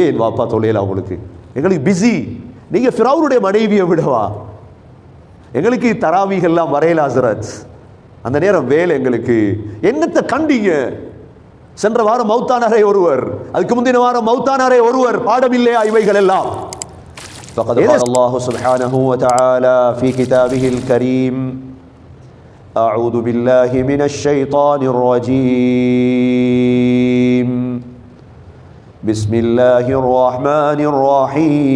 ஏன் வாப்பா தொழில அவங்களுக்கு எங்களுக்கு பிஸி நீங்க ஃபிரௌனுடைய மனைவியை விடவா எங்களுக்கு தராவிகள்லாம் வரையல ஹசரத் அந்த நேரம் வேலை எங்களுக்கு என்னத்தை கண்டீங்க சென்ற வாரம் மௌத்தானாரே ஒருவர் அதுக்கு முந்தின வாரம் மௌத்தானாரே ஒருவர் பாடமில்லையா இவைகள் எல்லாம் فقد قال الله سبحانه وتعالى في كتابه الكريم أعوذ بالله من الشيطان الرجيم بسم الله الرحمن الرحيم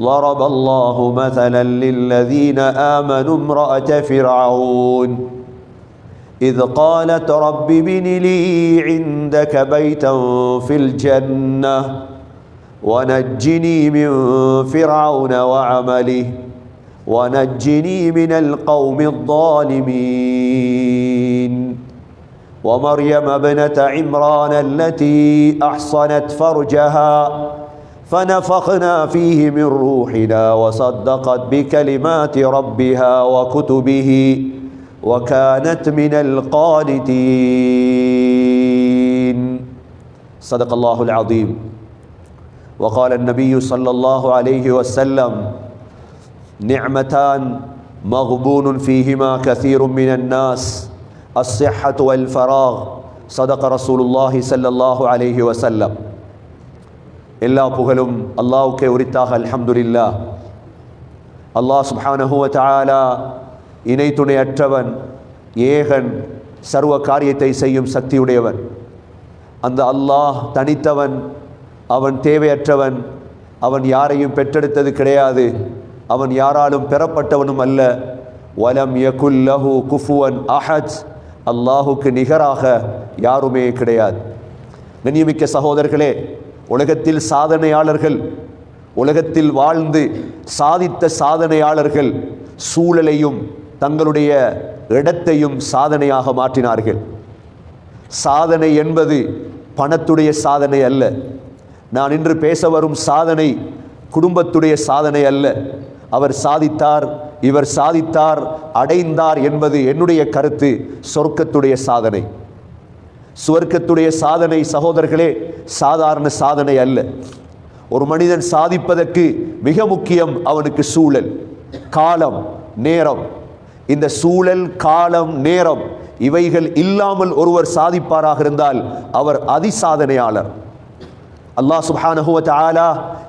ضرب الله مثلا للذين آمنوا امرأة فرعون إذ قالت رب ابن لي عندك بيتا في الجنة ونجني من فرعون وعمله ونجني من القوم الظالمين ومريم ابنة عمران التي أحصنت فرجها فنفخنا فيه من روحنا وصدقت بكلمات ربها وكتبه وكانت من القانتين. صدق الله العظيم. وقال النبي صلى الله عليه وسلم نعمتان مغبون فيهما كثير من الناس الصحة والفراغ صدق رسول الله صلى الله عليه وسلم எல்லா புகழும் அல்லாவுக்கே உரித்தாக அல்ஹம்துலில்லா அல்லாஹ் சுப்ஹானஹு வ தஆலா இணை துணையற்றவன் ஏகன் சர்வ காரியத்தை செய்யும் சக்தியுடையவன் அந்த அல்லாஹ் தனித்தவன் அவன் தேவையற்றவன் அவன் யாரையும் பெற்றெடுத்தது கிடையாது அவன் யாராலும் பெறப்பட்டவனும் அல்ல வலம் யகுல்லஹு குஃபுவன் அஹஜ் அல்லாஹுக்கு நிகராக யாருமே கிடையாது. கண்ணியமிக்க சகோதரர்களே உலகத்தில் சாதனையாளர்கள் உலகத்தில் வாழ்ந்து சாதித்த சாதனையாளர்கள் சூழலையும் தங்களுடைய இடத்தையும் சாதனையாக மாற்றினார்கள். சாதனை என்பது பணத்துடைய சாதனை அல்ல. நான் இன்று பேச வரும் சாதனை குடும்பத்துடைய சாதனை அல்ல. அவர் சாதித்தார் இவர் சாதித்தார் அடைந்தார் என்பது என்னுடைய கருத்து சொர்க்கத்துடைய சாதனை. சுவர்க்கத்துடைய சாதனை சகோதரர்களே சாதாரண சாதனை அல்ல. ஒரு மனிதன் சாதிப்பதற்கு மிக முக்கியம் அவனுக்கு சூழல் காலம் நேரம். இந்த சூழல் காலம் நேரம் இவைகள் இல்லாமல் ஒருவர் சாதிப்பாராக இருந்தால் அவர் அதிசாதனையாளர். அல்லாஹ் சுப்ஹானஹு ஆலா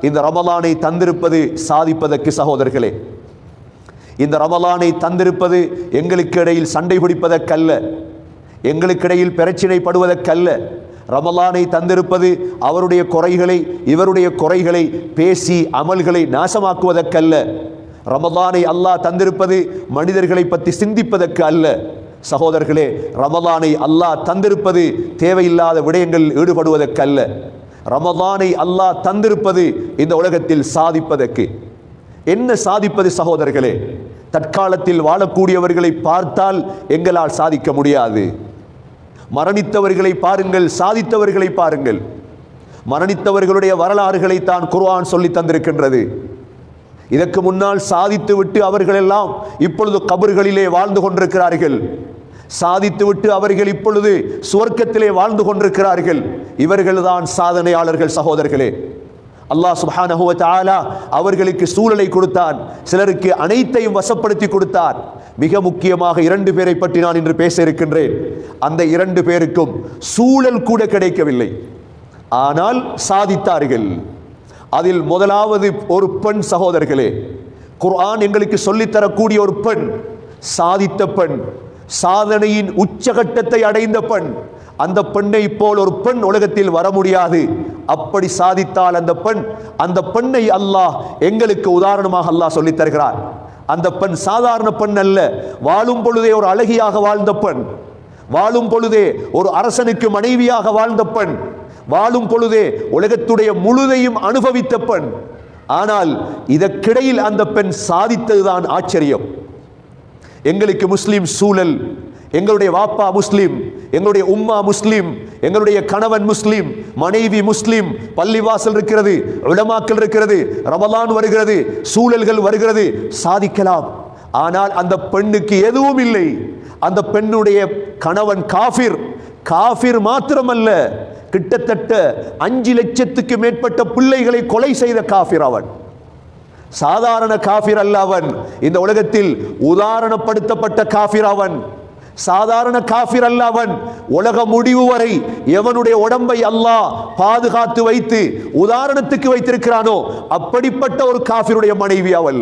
இந்த ரமலானை தந்திருப்பது சாதிப்பதற்கு சகோதரர்களே. இந்த ரமலானை தந்திருப்பது எங்களுக்கு இடையில் சண்டை பிடிப்பதற்கல்ல எங்களுக்கிடையில் பிரச்சினைப்படுவதற்கல்ல ரமலானை தந்திருப்பது அவருடைய குறைகளை இவருடைய குறைகளை பேசி அமல்களை நாசமாக்குவதற்கல்ல. ரமலானை அல்லாஹ் தந்திருப்பது மனிதர்களை பற்றி சிந்திப்பதற்கு அல்ல. சகோதரர்களே ரமலானை அல்லாஹ் தந்திருப்பது தேவையில்லாத விடயங்களில் ஈடுபடுவதற்கல்ல. ரமதானை அல்லாஹ் தந்திருப்பது இந்த உலகத்தில் சாதிப்பதற்கு. என்ன சாதிப்பது சகோதரர்களே? தற்காலத்தில் வாழக்கூடியவர்களை பார்த்தால் எங்களால் சாதிக்க முடியாது. மரணித்தவர்களை பாருங்கள் சாதித்தவர்களை பாருங்கள். மரணித்தவர்களுடைய வரலாறுகளை தான் குர்ஆன் சொல்லி தந்திருக்கின்றது. இதற்கு முன்னால் சாதித்து விட்டு அவர்களெல்லாம் இப்பொழுது கபர்களிலே வாழ்ந்து கொண்டிருக்கிறார்கள். சாதித்துவிட்டு அவர்கள் இப்பொழுது சுவர்க்கத்திலே வாழ்ந்து கொண்டிருக்கிறார்கள். இவர்கள்தான் சாதனையாளர்கள் சகோதரர்களே. அல்லாஹ் சுப்ஹானஹு வ அவர்களுக்கு சூழலை கொடுத்தான். சிலருக்கு அனைத்தையும் வசப்படுத்தி கொடுத்தார். மிக முக்கியமாக இரண்டு பேரை பற்றி நான் இன்று பேச இருக்கின்றேன். அந்த இரண்டு பேருக்கும் சூழல் கூட கிடைக்கவில்லை. ஆனால் சாதித்தார்கள். அதில் முதலாவது ஒரு பெண் சகோதரர்களே. குர்ஆன் எங்களுக்கு சொல்லித் தரக்கூடிய ஒரு பெண் சாதித்த பெண் சாதனையின் உச்சகட்டத்தை அடைந்த பெண் அந்த பெண்ணை போல் ஒரு பெண் உலகத்தில் வர முடியாது. அப்படி சாதித்தால் அந்த பெண் அந்த பெண்ணை அல்லாஹ் எங்களுக்கு உதாரணமாக அல்லாஹ் சொல்லித் தருகிறார். அந்த பெண் சாதாரண பெண் அல்ல வாழும் பொழுதே ஒரு அழகியாக வாழ்ந்த பெண். வாழும் பொழுதே ஒரு அரசனுக்கு மனைவியாக வாழ்ந்த பெண். வாழும் பொழுதே உலகத்துடைய முழுதையும் அனுபவித்த பெண். ஆனால் இதற்கிடையில் அந்த பெண் சாதித்ததுதான் ஆச்சரியம். எங்களுக்கு முஸ்லீம் சூழல் எங்களுடைய வாப்பா முஸ்லீம் எங்களுடைய உம்மா முஸ்லீம் எங்களுடைய கணவன் முஸ்லீம் மனைவி முஸ்லீம் பள்ளிவாசல் இருக்கிறது உலமாக்கள் இருக்கிறது ரமலான் வருகிறது சூழல்கள் வருகிறது சாதிக்கலாம். ஆனால் அந்த பெண்ணுக்கு எதுவும் இல்லை. அந்த பெண்ணுடைய கணவன் காஃபிர் காஃபிர் மாத்திரமல்ல கிட்டத்தட்ட அஞ்சு லட்சத்துக்கு மேற்பட்ட பிள்ளைகளை கொலை செய்த காஃபிர் அவன். சாதாரண காஃபிர் அல்ல அவன். இந்த உலகத்தில் உதாரணப்படுத்தப்பட்ட காஃபிர் அவன். சாதாரண காஃபிர் அல்ல அவன். உலக முடிவு வரை எவனுடைய உடம்பை அல்லாஹ் பாதுகாத்து வைத்து உதாரணத்துக்கு வைத்திருக்கிறானோ அப்படிப்பட்ட ஒரு காஃபிருடைய மனைவி அவள்.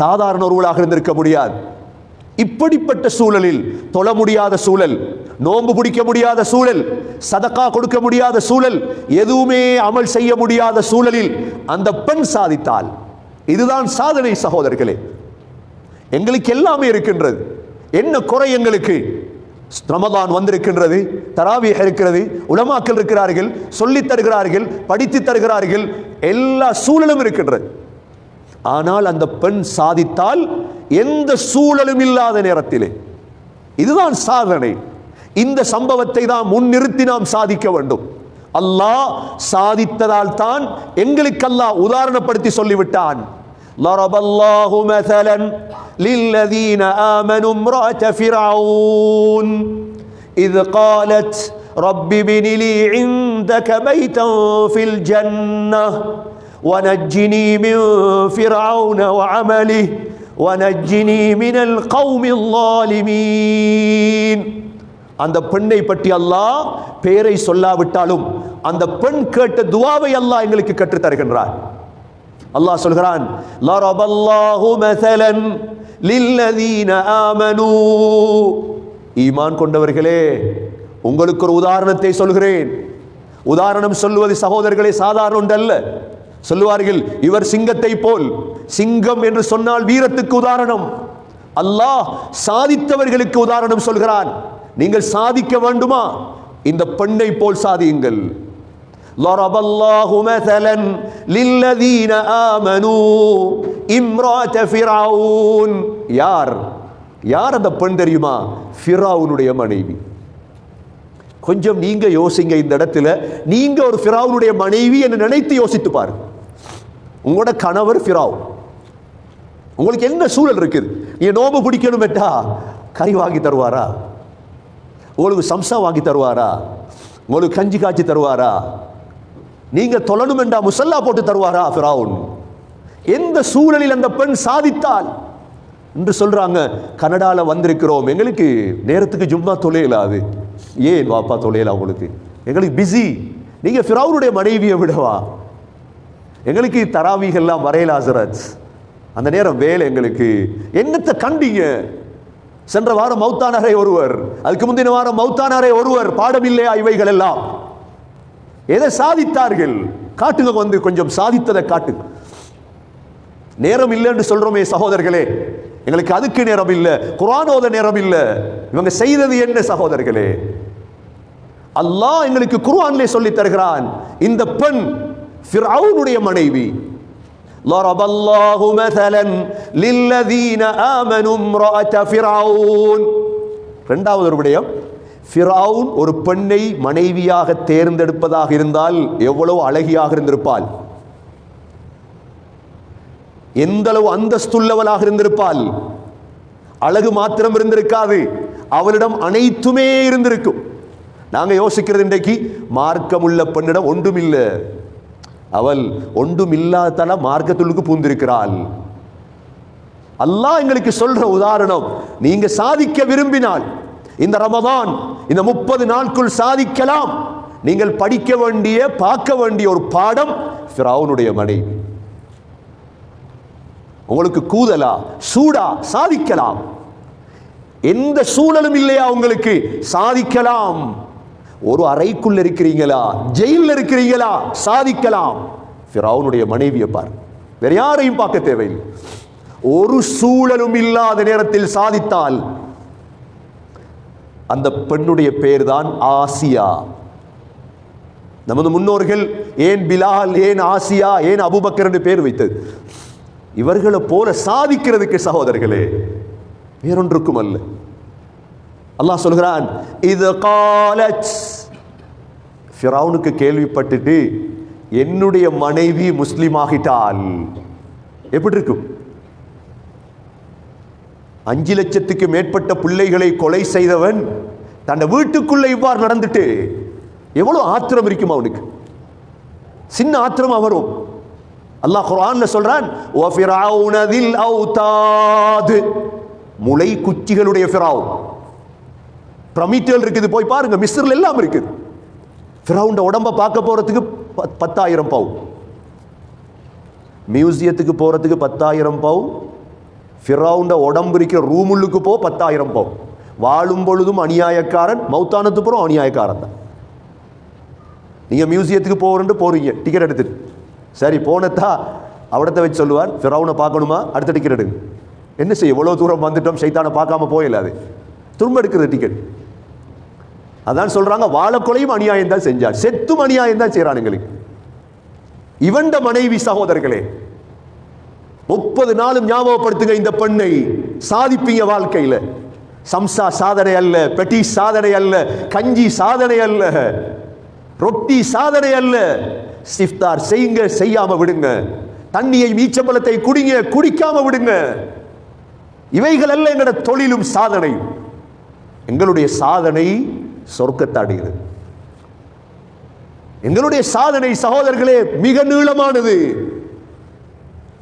சாதாரண ஒருவளாக இருந்திருக்க முடியாது. இப்படிப்பட்ட சூழலில் தொழ முடியாத சூழல் நோன்பு பிடிக்க முடியாத சூழல் சதக்கா கொடுக்க முடியாத சூழல் எதுவுமே அமல் செய்ய முடியாத சூழலில் அந்த பெண் சாதித்தாள். இதுதான் சாதனை சகோதரர்களே. எங்களுக்கு எல்லாமே இருக்கின்றது. என்ன குறை எங்களுக்கு? ரமதான் வந்திருக்கின்றது தராவியாக இருக்கிறது உலமாக்கள் இருக்கிறார்கள் சொல்லித் தருகிறார்கள் படித்து தருகிறார்கள் எல்லா சூழலும் இருக்கின்றது. ஆனால் அந்த பெண் சாதித்தால் எந்த சூழலும் இல்லாத நேரத்திலே. இதுதான் சாதனை. இந்த சம்பவத்தை தான் முன்னிறுத்தி நாம் சாதிக்க வேண்டும். அல்லாஹ் சாதித்ததால் தான் எங்களுக்கு அல்லாஹ் உதாரணப்படுத்தி சொல்லிவிட்டான் ضرب الله مثلا للذين آمنوا امرأة فرعون إذ قالت رب ابن لي عندك بيتا في الجنة ونجني من فرعون وعمله ونجني من القوم الظالمين அந்த பெண்ணை பற்றி அல்லாஹ் பேரை சொல்லாவிட்டாலும் அந்த பெண் கேட்ட துவாவை அல்லாஹ் எங்களுக்கு கற்றுத் தருகின்றார் அல்லாஹ் சொல்கிறான் லரபல்லாஹு மஸலன் லில்லதீன ஆமனூ. ஈமான் கொண்டவர்களே உங்களுக்கு ஒரு உதாரணத்தை சொல்கிறேன். உதாரணம் சொல்லுவது சகோதரர்களே சாதாரண ஒன்றல்ல. சொல்லுவார்கள் இவர் சிங்கத்தை போல் சிங்கம் என்று சொன்னால் வீரத்துக்கு உதாரணம். அல்லாஹ் சாதித்தவர்களுக்கு உதாரணம் சொல்கிறான். நீங்கள் சாதிக்க வேண்டுமா இந்த பெண்ணை போல் சாதியுங்கள் ضرب الله مثلا للذين آمنوا امرأة فرعون யார் யார் அந்த பெண் தெரியுமா ஃபிரௌனுடைய மனைவி கொஞ்சம் நீங்க யோசிங்க இந்த இடத்துல நீங்க ஒரு ஃபிரௌனுடைய மனைவி என்று நினைத்து யோசித்து பாருங்க உங்களோட கணவர் ஃபிரௌன் உங்களுக்கு என்ன சூழல் இருக்குது நீ நோம்பு பிடிக்கணும் எட்டா கறி வாங்கி தருவாரா உங்களுக்கு சம்சா வாங்கி தருவாரா? உங்களுக்கு கஞ்சி காய்ச்சி தருவாரா? நீங்கள் தொழணும் என்றா முசல்லா போட்டு தருவாரா ஃபிராவுன்? எந்த சூழலில் அந்த பெண் சாதித்தால் என்று சொல்கிறாங்க கனடாவில் வந்திருக்கிறோம். எங்களுக்கு நேரத்துக்கு ஜும்மா தொலையலாது ஏன் வாப்பா தொலையலாம் உங்களுக்கு எங்களுக்கு பிஸி நீங்கள் ஃபிராவுனுடைய மனைவியை விடவா? எங்களுக்கு தராவிகள்லாம் வரையல அந்த நேரம் வேலை எங்களுக்கு. என்னத்தை கண்டீங்க? சென்ற வாரம் மௌத்தானாரே ஒருவர். அதுக்கு முந்தின வாரம் மௌத்தானாரே ஒருவர். பாடமில்லையா இவைகள் எல்லாம் எதை சாதித்தார்கள்? காட்டுங்க வந்து கொஞ்சம் சாதித்ததை காட்டுங்க நேரம் இல்லைன்னு சொல்றோமே சகோதரர்களே. எங்களுக்கு அதுக்கு நேரம் இல்லை. குரானோத நேரம் இல்லை. இவங்க செய்தது என்ன சகோதரர்களே? அல்லாஹ் எங்களுக்கு குர்ஆனிலே சொல்லி தருகிறான். இந்த பெண் ஃபிர்அவுனுடைய மனைவி. ضرب الله مثلا للذين آمنوا امرأة فرعون இரண்டாவது ஒரு விடயம் ஃபிரௌன் ஒரு பெண்ணை மனைவியாக தேர்ந்தெடுப்பதாக இருந்தால் எவ்வளவு அழகியாக இருந்திருப்பாள் எந்த அளவு அந்தஸ்துள்ளவளாக இருந்திருப்பாள் அழகு மாத்திரம் இருந்திருக்காது அவளிடம் அனைத்துமே இருந்திருக்கும் நாங்க யோசிக்கிறது இன்றைக்கு மார்க்கமுள்ள பெண்ணிடம் ஒன்றுமில்லை அவள் ஒன்றும் மார்க்கத்துள்ளுக்கு பூந்திருக்கிறாள். அல்லாஹ் எங்களுக்கு சொல்ற உதாரணம் நீங்க சாதிக்க விரும்பினால் இந்த ரமதான் இந்த முப்பது நாட்குள் சாதிக்கலாம். நீங்கள் படிக்க வேண்டிய பார்க்க வேண்டிய ஒரு பாடம் ஃபிரௌனுடைய மனைவி. உங்களுக்கு கூதலா சூடா சாதிக்கலாம். எந்த சூழலும் இல்லையா உங்களுக்கு? சாதிக்கலாம். ஒரு அறைக்குள்ள இருக்கிறீங்களா? ஜெயிலில் இருக்கிறீங்களா? சாதிக்கலாம். ஃபிரௌனுடைய மனைவியை பார். வேற யாரையும் பார்க்க தேவையில்லை. ஒரு சூழலும் இல்லாத நேரத்தில் சாதித்தால் அந்த பெண்ணுடைய பேர் தான் ஆசியா. நமது முன்னோர்கள் ஏன் பிலால் ஏன் ஆசியா ஏன் அபுபக்கர் பேர் வைத்தது? இவர்களை போல சாதிக்கிறதுக்கு சகோதரர்களே வேறொன்றுக்கும் அல்ல. அல்லாஹ் சொல்கிறான் இது காலச். ஃபிரௌனுக்கு கேள்விப்பட்டுட்டு என்னுடைய மனைவி முஸ்லீம் ஆகிட்டால் எப்படி இருக்கும்? அஞ்சு லட்சத்துக்கு மேற்பட்ட பிள்ளைகளை கொலை செய்தவன் தன்னை வீட்டுக்குள்ள இவ்வாறு நடந்துட்டு எவ்வளவு ஆத்திரம் இருக்கும் அவனுக்கு? சின்ன ஆத்திரமா வரும். அல்லாஹ் குரான்ல சொல்றான் முளை குச்சிகளுடைய ஃபிரௌன் பிரமிட்டல் இருக்குது. போய் பாருங்க மிஸ்ரில் எல்லாம் இருக்குது. ஃபிரௌண்ட உடம்ப பார்க்க போறதுக்கு பத்- பத்தாயிரம் பவு மியூசியத்துக்கு போறதுக்கு பத்தாயிரம் பவு ஃபிரௌண்ட உடம்பு இருக்கிற ரூமுள்ளுக்கு போ பத்தாயிரம் பவு வாழும் பொழுதும் அநியாயக்காரன் மௌத்தானத்து புறம் அநியாயக்காரன் தான். நீங்கள் மியூசியத்துக்கு போகிறேன்ட்டு போறீங்க டிக்கெட் எடுத்துட்டு. சரி போனதா அவடத்தை வச்சு சொல்லுவார் ஃபிரௌனை பார்க்கணுமா? அடுத்த டிக்கெட் எடுங்க. என்ன செய்ய இவ்வளோ தூரம் வந்துட்டோம் சைத்தானை பார்க்காம போயில்லாது திரும்ப எடுக்கிறது டிக்கெட் அதான் சொல்றாங்க வாழக்கொலையும் அநியாயம் தான் செஞ்சார். செத்தும் அநியாயம் தான் செய்றான் இவண்ட மனைவி சகோதரர்களே முப்பது நாளும் ஞாபகப்படுத்துங்க இந்த பெண்ணை. சாதிப்பீங்க வாழ்க்கையில். சம்சா சாதனை அல்ல பெட்டி சாதனை அல்ல கஞ்சி சாதனை அல்ல ரொட்டி சாதனை அல்ல. சிஃப்தார் செய்யுங்க செய்யாம விடுங்க. தண்ணியை மீச்சம்பளத்தை குடிங்க குடிக்காம விடுங்க. இவைகள் அல்ல எங்களோட தொழிலும் சாதனை. எங்களுடைய சாதனை சொர்க்கத்தாடுகிறது எங்களுடைய சாதனை சகோதரர்களே மிக நீளமானது.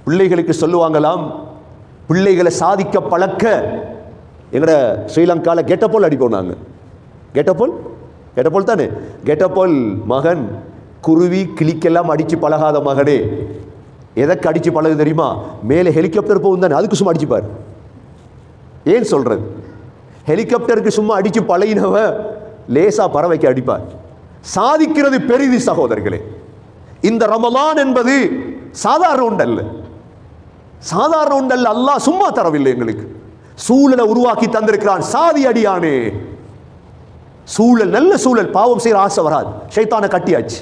பிள்ளைகளுக்கு சொல்லுவாங்களாம் பிள்ளைகளை சாதிக்க பழக்க. எங்கட ஸ்ரீலங்கால கெட்டப்போல் அடிப்போம் நாங்கள் கெட்டப்போல்? கெட்டப்போல் தானே? கெட்டப்போல் மகன் குருவி கிளிக்கெல்லாம் அடிச்சு பழகாத மகனே. எதற்கு அடித்து பழகு தெரியுமா? மேலே ஹெலிகாப்டர் போகும் தானே அதுக்கு சும்மா அடிச்சுப்பார். ஏன் சொல்றது? ஹெலிகாப்டருக்கு சும்மா அடித்து பழகினவன் லேசா பறவைக்கு அடிப்பார். சாதிக்கிறது பெரிது சகோதரர்களே இந்த ரமலான் என்பது சாதாரண ஒன்றல்ல சாதாரண ஒன்றல்ல அல்லாஹ் சும்மா தரவில்லை எங்களுக்கு. சூழலை உருவாக்கி தந்திருக்கிறான் சாதி அடியானே. சூழல் நல்ல சூழல் பாவம் செய்யற ஆசை வராது. ஷைத்தானை கட்டியாச்சு.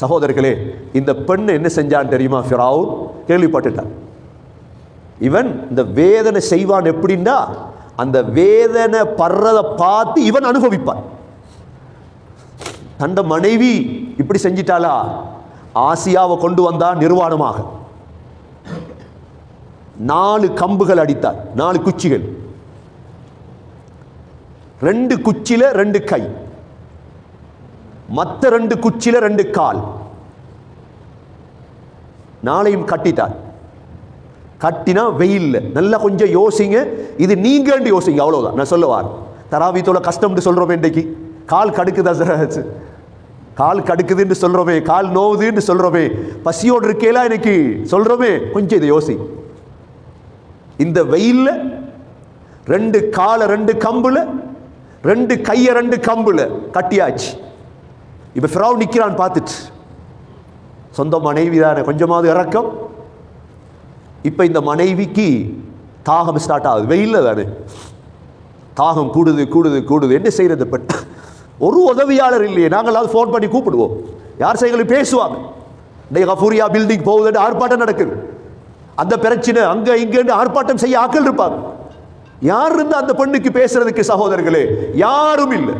சகோதரர்களே இந்த பெண் என்ன செஞ்சான் தெரியுமா? ஃபிரௌன் கேள்விப்பட்டுட்டான். இவன் இந்த வேதனை செய்வான் எப்படின்னா அந்த வேதனை படுறதை பார்த்து இவன் அனுபவிப்பான். தந்த மனைவி இப்படி செஞ்சிட்டாளா? ஆசியாவை கொண்டு வந்தான் நிர்வாணமாக. நாலு கம்புகள் அடித்தார் நாலு குச்சிகள். ரெண்டு குச்சில ரெண்டு கை. மற்ற ரெண்டு குச்சில ரெண்டு கால். நாளையும் கட்டிட்டார் கட்டினா வெயில்ல. நல்லா கொஞ்சம் யோசிங்க. இது நீங்கன்னு யோசிங்க அவ்வளோதான் நான் சொல்லுவார் தராவித்தோட கஷ்டம்னு சொல்கிறோமே இன்றைக்கு கால் கடுக்குதா சார்? கால் கடுக்குதுன்னு சொல்கிறோமே கால் நோவுதுன்னு சொல்கிறோமே பசியோடு இருக்கேலா இன்னைக்கு? சொல்கிறோமே கொஞ்சம் இதை யோசி. இந்த வெயிலில் ரெண்டு காலை ரெண்டு கம்பில் ரெண்டு கையை ரெண்டு கம்பில் கட்டியாச்சு. இப்போ ஃபிரௌன் நிற்கிறான்னு பார்த்துட்டு. சொந்த மனைவி தானே கொஞ்சமாவது இறக்கம். இப்போ இந்த மனைவிக்கு தாகம் ஸ்டார்ட் ஆகுது. வெயில்ல தானே. தாகம் கூடுது கூடுது கூடுது. என்ன செய்கிறது பெண் ஒரு உதவியாளர் இல்லையே. நாங்களாவது ஃபோன் பண்ணி கூப்பிடுவோம். யார் செய்களும் பேசுவாங்க. டே கஃபூரியா பில்டிங் போகுதுன்னு ஆர்ப்பாட்டம் நடக்குது. அந்த பிரச்சனை அங்கே இங்கேன்னு ஆர்ப்பாட்டம் செய்ய ஆக்கள் இருப்பாங்க. யார் இருந்து அந்த பெண்ணுக்கு பேசுறதுக்கு சகோதரர்களே? யாரும் இல்லை.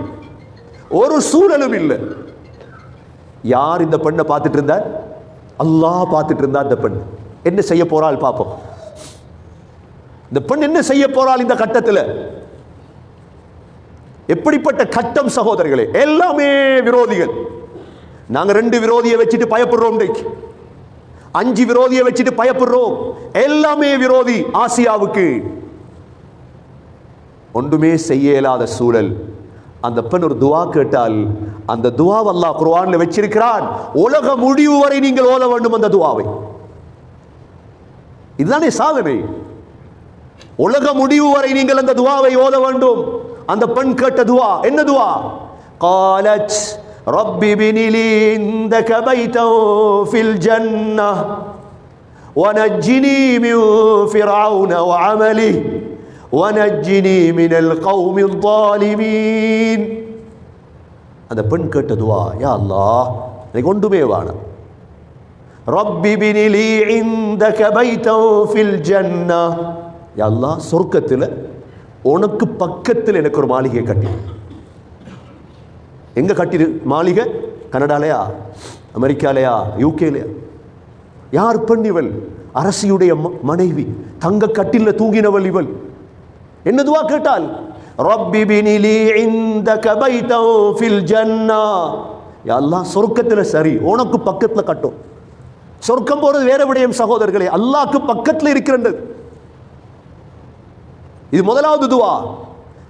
ஒரு சூழலும் இல்லை. யார் இந்த பெண்ணை பார்த்துட்டு இருந்தார்? அல்லாஹ் பார்த்துட்டு இருந்தா அந்த பெண் என்ன செய்ய போறாள் பார்ப்போம் இந்த பெண் என்ன செய்ய போறாள் இந்த கட்டத்தில்? எப்படிப்பட்ட கட்டம் சகோதரர்களே எல்லாமே விரோதிகள். நாங்க ரெண்டு விரோதியை வச்சுட்டு பயப்படுறோம் இன்றைக்கு. அஞ்சு விரோதியை வச்சுட்டு பயப்படுறோம். எல்லாமே விரோதி ஆசியாவுக்கு. ஒன்றுமே செய்ய இயலாத சூழல். அந்த பெண் ஒரு துவா கேட்டால் அந்த துவா அல்லாஹ் குர்ஆன்ல வச்சிருக்கிறான். உலக முடிவு வரை நீங்கள் ஓத வேண்டும் அந்த துவாவை. இதுதானே சாதனை உலக முடிவு வரை நீங்கள் அந்த துவாவை ஓத வேண்டும் அந்த பெண் கேட்ட துவா என்ன துவா قالت رب ابن لي عندك بيتا في الجنة ونجني من فرعون وعمله ونجني من القوم الظالمين அந்த பெண் கேட்ட துவா யா அல்லாஹ் எனக்கு ஒன்றுமே வேணாம் ரப்பி பினிலி இந்த பைத்தம் ஃபில் ஜன்னா. எல்லாம் சொர்க்கத்தில் உனக்கு பக்கத்தில் எனக்கு ஒரு மாளிகை கட்டி. எங்க கட்டிடு மாளிகை? கனடாலையா? அமெரிக்காலயா? யூகேலையா யார் பெண் இவள் அரசியுடைய ம- மனைவி. தங்க கட்டில தூங்கினவள் இவள். என்னதுவா கேட்டால் ரப்பி பினிலி இந்த கபைத்தோ ஃபில் ஜன்னா. எல்லாம் சொர்க்கத்தில் சரி உனக்கு பக்கத்தில் கட்டும். சொர்க்கம் போகிறது வேற விடயம் சகோதரர்களே. அல்லாக்கு பக்கத்தில் இருக்கின்றது இது முதலாவது துவா.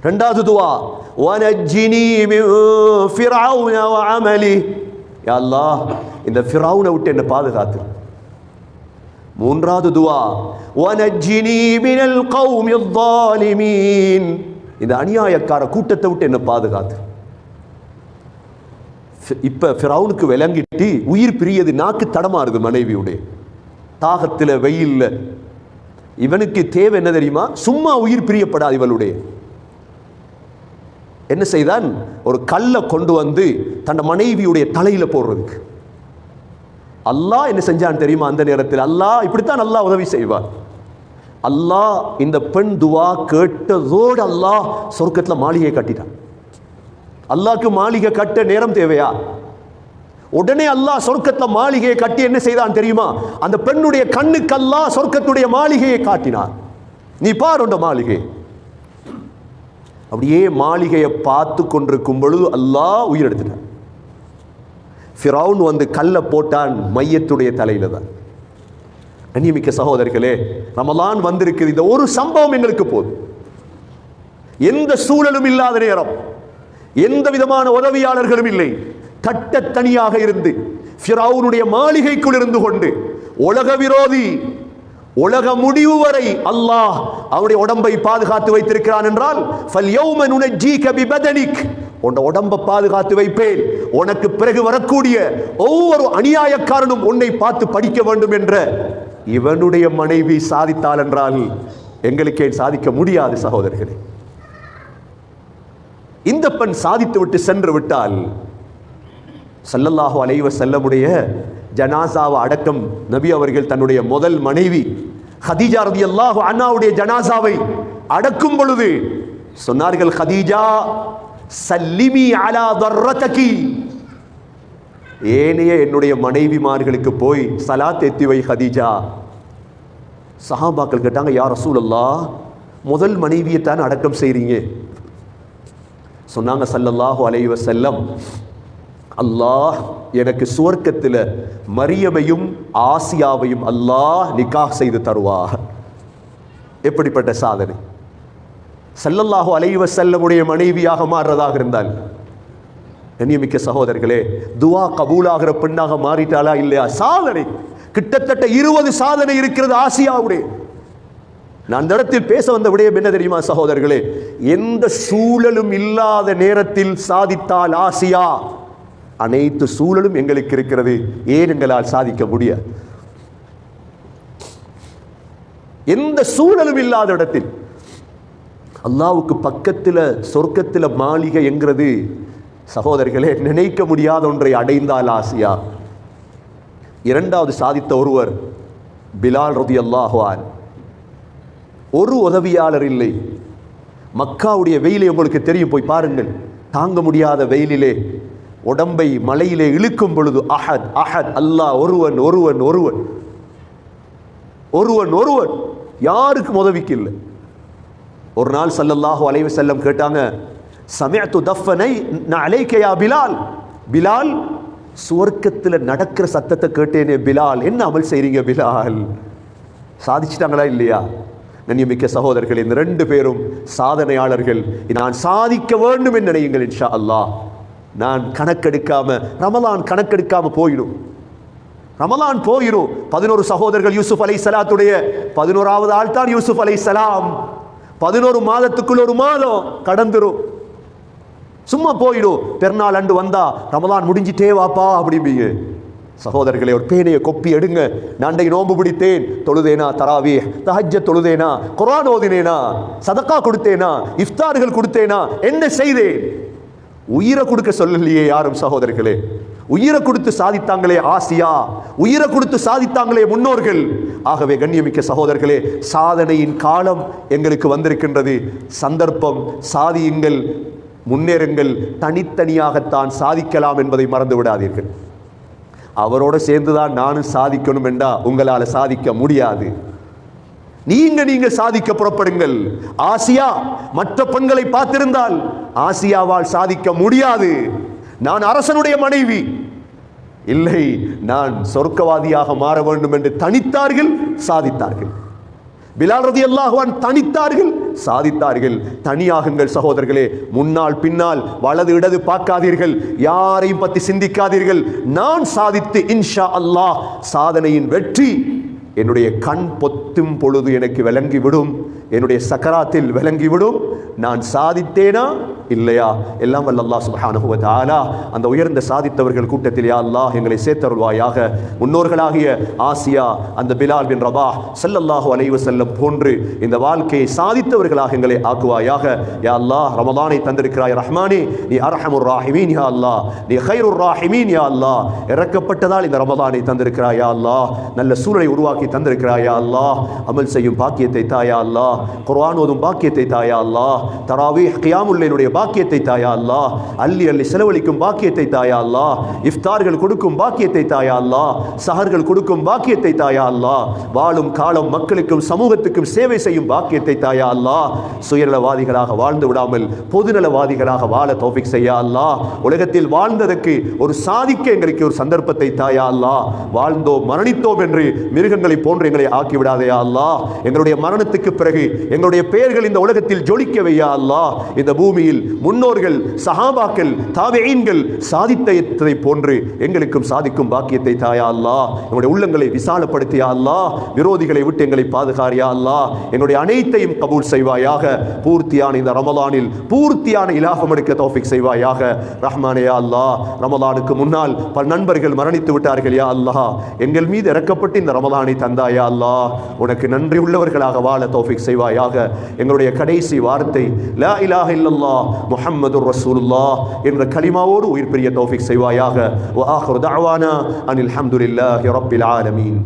ரெண்டாவது துவா. வனஜினி ஃபிரௌன அமலி அல்லாஹ் இந்த ஃபிராவுனை விட்டு என்ன பாதுகாத்து. மூன்றாவது துவா. வனஜினி மினல் கௌமி இந்த அநியாயக்கார கூட்டத்தை விட்டு என்ன பாதுகாத்து. இப்ப ஃபிரௌனுக்கு விளங்கிட்டு உயிர் பிரியது நாக்கு தடமாறுது மனைவியுடைய. தாகத்துல வெயில்ல. இவனுக்கு தேவை என்ன தெரியுமா? சும்மா உயிர் பிரியப்படாது இவளுடைய. என்ன செய்தான்? ஒரு கல்லை கொண்டு வந்து தன் மனைவியுடைய தலையில போடுறதுக்கு. அல்லாஹ் என்ன செஞ்சான் தெரியுமா அந்த நேரத்தில்? அல்லாஹ் இப்படித்தான் அல்லாஹ் உதவி செய்வார் அல்லாஹ் இந்த பெண் துவா கேட்டதோடு அல்லாஹ் சொர்க்கத்துல மாளிகையை கட்டிட்டான். அல்லாக்கு மாளிகை கட்ட நேரம் தேவையா? உடனே அல்லாஹ் சொர்க்கத்தில் மாளிகையை கட்டி என்ன செய்தான் தெரியுமா? அந்த பெண்ணுடைய கண்ணுக்கு அல்லாஹ் சொர்க்கத்துடைய மாளிகையை காட்டினான் நீ பார் மாளிகை. அப்படியே மாளிகையை பார்த்து கொண்டிருக்கும் பொழுது அல்லாஹ் உயிரெடுத்துட்டான். ஃபிரவுன் வந்து கல்லை போட்டான் மையத்துடைய தலையில தான். கண்ணியமிக்க சகோதரர்களே ரமலான் வந்திருக்குது இந்த ஒரு சம்பவம் எங்களுக்கு போதும். எந்த சூழலும் இல்லாத நேரம். எந்த விதமான உதவியாளர்களும் இல்லை. தட்டத்தனியாக இருந்து ஃபிரௌனுடைய மாளிகைக்குள் இருந்து கொண்டு உலக விரோதி உலக முடிவு வரை அல்லாஹ் அவனுடைய உடம்பை பாதுகாத்து வைத்திருக்கிறான் என்றால் உன் உடம்பை பாதுகாத்து வைப்பேன். உனக்கு பிறகு வரக்கூடிய ஒவ்வொரு அநியாயக்காரனும் உன்னை பார்த்து படிக்க வேண்டும் என்ற இவனுடைய மனைவி சாதித்தாள் என்றால் எங்களுக்கே சாதிக்க முடியாது சகோதரர்களே. இந்த பெண் சாதித்து விட்டு சென்று விட்டால் ஸல்லல்லாஹு அலைவ செல்லமுடைய ஜனாசாவை அடக்கம் நபி அவர்கள் தன்னுடைய முதல் மனைவி ஹதீஜா ரலியல்லாஹு அண்ணாவுடைய ஜனாசாவை அடக்கும் பொழுது சொன்னார்கள் ஹதீஜா சல்லிமி அலா தர்ரதகி. ஏனைய என்னுடைய மனைவிமார்களுக்கு போய் சலாத் எத்தி வை ஹதீஜா. சஹாபாக்கள் கேட்டாங்க யார் ரசூலல்லா முதல் மனைவியை தான் அடக்கம் செய்கிறீங்க சொன்னாங்க சல்லல்லாஹு அலைவ செல்லம் அல்லாஹ் எனக்கு சுவர்க்கத்தில் மரியமையும் ஆசியாவையும் அல்லாஹ் நிக்காக செய்து தருவார். எப்படிப்பட்ட சாதனை? ஸல்லல்லாஹு அலைவ செல்லமுடைய மனைவியாக மாறுறதாக இருந்தால் கண்ணியமிக்க சகோதரர்களே துவா கபூலாகிற பெண்ணாக மாறிட்டாளா இல்லையா? சாதனை. கிட்டத்தட்ட இருபது சாதனை இருக்கிறது ஆசியாவுடைய. நான் அந்த இடத்தில் பேச வந்த விடயம் என்ன தெரியுமா சகோதரர்களே? எந்த சூழலும் இல்லாத நேரத்தில் சாதித்தால் ஆசியா? அனைத்து சூழலும் எங்களுக்கு இருக்கிறது. ஏன் எங்களால் சாதிக்க முடியாது எந்த சூழலும் இல்லாத இடத்தில். அல்லாவுக்கு பக்கத்தில் சொர்க்கத்தில் மாளிகை என்கிறது சகோதரர்களே நினைக்க முடியாத ஒன்றை அடைந்தால் ஆசியா. இரண்டாவது சாதித்த ஒருவர் பிலால் ரதி அல்லாஹுவான் ஒரு உதவியாளர் இல்லை. மக்காவுடைய வெயிலை உங்களுக்கு தெரியும் போய் பாருங்கள். தாங்க முடியாத வெயிலிலே உடம்பை மலையிலே இழுக்கும் பொழுது அஹத் அஹத் அல்லாஹ் ஒருவன் ஒருவன் ஒருவன். ஒருவன் ஒருவன். யாருக்கும் உதவிக்கு இல்லை ஒரு நாள் சல்லல்லாஹு அலைவு செல்லம் கேட்டாங்க சமயத்து தஃபனை அலைக்கையா பிலால்? பிலால் சுவர்க்கத்தில் நடக்கிற சத்தத்தை கேட்டேனே பிலால். என்ன அமல் செய்கிறீங்க பிலால்? சாதிச்சிட்டாங்களா இல்லையா? கண்ணியமிக்க சகோதரர்கள் இந்த ரெண்டு பேரும் சாதனையாளர்கள். நான் சாதிக்க வேண்டும் என்று நினையுங்கள் இன்ஷா அல்லாஹ். நான் கணக்கெடுக்காம ரமலான் கணக்கெடுக்காம போயிடும். ரமலான் போயிடும். பதினோரு சகோதரர்கள் யூசுப் அலை சலாத்துடைய பதினோராவது ஆள் தான் யூசுப் அலை சலாம் பதினோரு மாதத்துக்குள்ள ஒரு மாதம் கடந்துரும். சும்மா போயிடும். பெருநாள் அண்டு வந்தா ரமலான் முடிஞ்சிட்டே வாப்பா அப்படிம்பீங்க. சகோதரர்களே ஒரு பேனையை கொப்பி எடுங்க. நண்டை நோன்பு பிடித்தேன். தொழுதேனா தராவி. தஹஜ்ஜ தொழுதேனா? குரான் ஓதினேனா? சதக்கா கொடுத்தேனா? இஃப்தார்கள் கொடுத்தேனா? என்ன செய்தேன்? உயிரை கொடுக்க சொல்லலையே யாரும் சகோதரர்களே. உயிரை கொடுத்து சாதித்தாங்களே ஆசியா. உயிரை கொடுத்து சாதித்தாங்களே முன்னோர்கள். ஆகவே கண்ணியமிக்க சகோதரர்களே சாதனையின் காலம் எங்களுக்கு வந்திருக்கின்றது. சந்தர்ப்பம் சாதியுங்கள் முன்னேறுங்கள். தனித்தனியாகத்தான் சாதிக்கலாம் என்பதை மறந்து விடாதீர்கள் அவரோட சேர்ந்துதான் நானும் சாதிக்கணும் என்றா உங்களால் சாதிக்க முடியாது. நீங்க நீங்க சாதிக்க புறப்படுங்கள். ஆசியா மற்ற பெண்களை பார்த்திருந்தால் ஆசியாவால் சாதிக்க முடியாது. நான் அரசனுடைய மனைவி. இல்லை நான் சொர்க்கவாதியாக மாற வேண்டும் என்று தனித்தார்கள் சாதித்தார்கள். பிலால் ரதி அல்லாஹுவான் தனித்தார்கள் சாதித்தார்கள். தனியாகுங்கள் சகோதரர்களே முன்னால் பின்னால் வலது இடது பார்க்காதீர்கள் யாரையும் பற்றி சிந்திக்காதீர்கள். நான் சாதித்து இன்ஷா அல்லாஹ் சாதனையின் வெற்றி என்னுடைய கண் பொத்தும் பொழுது எனக்கு விளங்கிவிடும். என்னுடைய சக்கராத்தில் விளங்கிவிடும். நான் சாதித்தேனா? இல்லையா? எல்லாம் வல்ல அல்லா சுப்ஹானஹு வ அந்த உயர்ந்த சாதித்தவர்கள் கூட்டத்தில் யா அல்லாஹ் எங்களை சேர்த்தருள்வாயாக. முன்னோர்களாகிய ஆசியா அந்த பிலால் பின் ரபா ஸல்லல்லாஹு அலைவு செல்லம் போன்று இந்த வாழ்க்கையை சாதித்தவர்களாக எங்களை ஆக்குவாயாக. யா அல்லாஹ் ரமதானை தந்திருக்கிறாய் ரஹ்மானே. நீ அர்ஹமுர் ராஹிமீன் யா அல்லாஹ். நீ ஹைருர் ராஹிமீன் யா அல்லாஹ். இறக்கப்பட்டதால் இந்த ரமதானை தந்திருக்கிறாய் யா அல்லாஹ். நல்ல சூழலை உருவாக்கி தந்திருக்கிறாய் யா அல்லாஹ். அமல் செய்யும் பாக்கியத்தை தாயா அல்லாஹ். குர்ஆன் ஓதும் பாக்கியத்தை தாயா அல்லாஹ் தராவீஹ் கியாமுல்லைனுடைய பாக்கியத்தை தாயா அல்லாஹ் அள்ளி அள்ளி செலவழிக்கும் பாக்கியத்தை தாயா அல்லாஹ் இஃப்தார்கள் கொடுக்கும் பாக்கியத்தை தாயா அல்லாஹ் சஹர்கள் கொடுக்கும் பாக்கியத்தை தாயா அல்லாஹ் வாழும் காலம் மக்களுக்கும் சமூகத்துக்கும் சேவை செய்யும் பாக்கியத்தை தாயா அல்லாஹ் சுயநலவாதிகளாக வாழ்ந்து விடாமல் பொதுநலவாதிகளாக வாழ தோபிக் செய்யா அல்லாஹ் உலகத்தில் வாழ்ந்ததற்கு ஒரு சாதிக்க எங்களுக்கு ஒரு சந்தர்ப்பத்தை தாயா அல்லாஹ் வாழ்ந்தோம் மரணித்தோம் என்று மிருகங்களை போன்று எங்களை ஆக்கி அல்லா அல்லாஹ் எங்களுடைய மரணத்துக்கு பிறகு எங்களுடைய பெயர்கள் இந்த உலகத்தில் ஜொலிக்கவையா அல்லா இந்த பூமியில் முன்னோர்கள் சஹாபாக்கள் தாவேயின்கள் சாதித்ததை போன்று எங்களுக்கும் சாதிக்கும் பாக்கியத்தை தாயா அல்லா எங்களுடைய உள்ளங்களை விசாலப்படுத்தியா அல்லா விரோதிகளை விட்டு எங்களை பாதுகாரியா அல்லா எங்களுடைய அனைத்தையும் கபூல் செய்வாயாக. பூர்த்தியான இந்த ரமலானில் பூர்த்தியான இலாபம் எடுக்க தோஃபிக் செய்வாயாக. ரஹ்மானே அல்லா அல்லாஹ். ரமலானுக்கு முன்னால் பல நண்பர்கள் மரணித்து விட்டார்கள் யா அல்லாஹ். எங்கள் மீது இறக்கப்பட்டு இந்த ரமலானை தந்தாயா அல்லா உனக்கு நன்றி உள்ளவர்களாக வாழ செய்வா செய்வாயாக எங்களுடைய கடைசி வார்த்தை லா இலாஹ இல்லல்லாஹ் முஹம்மதுர் ரசூலுல்லாஹ் என்ற கலிமாவோடு உயிர் பெரிய தௌஃபிக் செய்வாயாக வ ஆஹிரு தஅவானா அனில் ஹம்துலில்லாஹி ரப்பில் ஆலமீன்